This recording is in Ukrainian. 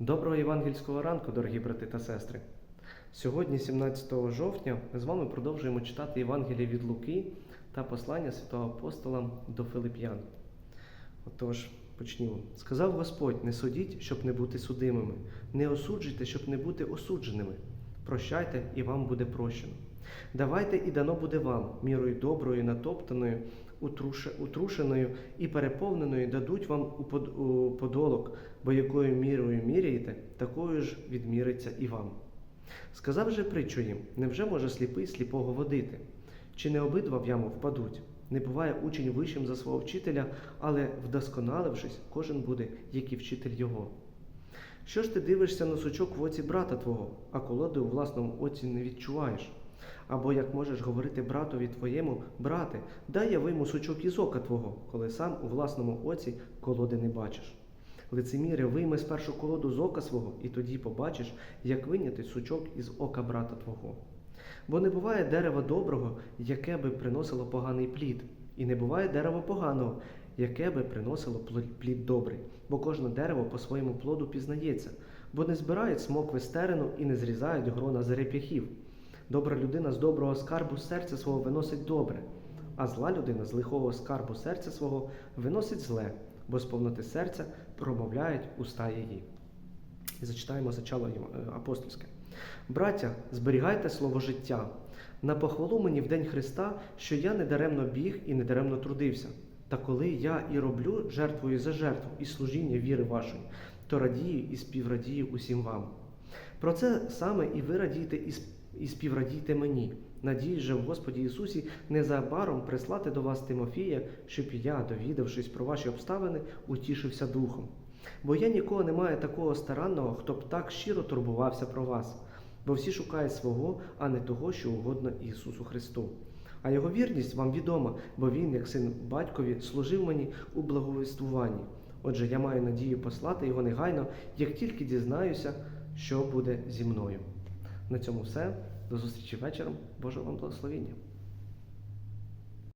Доброго євангельського ранку, дорогі брати та сестри. Сьогодні, 17 жовтня, ми з вами продовжуємо читати Євангеліє від Луки та послання святого апостола до Филип'ян. Отож, почнімо. Сказав Господь: не судіть, щоб не бути судимими, не осуджуйте, щоб не бути осудженими. Прощайте, і вам буде прощено. Давайте і дано буде вам, мірою доброю, натоптаною, утрушеною і переповненою дадуть вам у подолок, бо якою мірою міряєте, такою ж відміриться і вам. Сказав же притчу їм, невже може сліпий сліпого водити? Чи не обидва в яму впадуть? Не буває учень вищим за свого вчителя, але вдосконалившись, кожен буде, як і вчитель його. Що ж ти дивишся на сучок в оці брата твого, а колоди у власному оці не відчуваєш? Або як можеш говорити братові твоєму, брате, дай я вийму сучок із ока твого, коли сам у власному оці колоди не бачиш. Лицеміре, вийми спершу колоду з ока свого, і тоді побачиш, як виняти сучок із ока брата твого. Бо не буває дерева доброго, яке би приносило поганий плід, і не буває дерева поганого, яке би приносило плід добрий, бо кожне дерево по своєму плоду пізнається, бо не збирають смокви з терену і не зрізають грона з реп'яхів. Добра людина з доброго скарбу серця свого виносить добре, а зла людина з лихого скарбу серця свого виносить зле, бо з повноти серця промовляють уста її. І зачитаємо зачало е, апостольське. Браття, зберігайте слово життя. На похвалу мені в день Христа, що я недаремно біг і недаремно трудився. Та коли я і роблю жертвою за жертву і служіння віри вашої, то радію і співрадію усім вам. Про це саме і ви радійте і співрадійте мені. Надіюсь же в Господі Ісусі незабаром прислати до вас Тимофія, щоб я, довідавшись про ваші обставини, утішився духом. Бо я нікого не маю такого старанного, хто б так щиро турбувався про вас, бо всі шукають свого, а не того, що угодно Ісусу Христу. А його вірність вам відома, бо він, як син батькові, служив мені у благовіствуванні. Отже, я маю надію послати його негайно, як тільки дізнаюся, що буде зі мною. На цьому все. До зустрічі вечором. Божого вам благословіння.